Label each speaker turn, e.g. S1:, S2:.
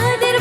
S1: রাতের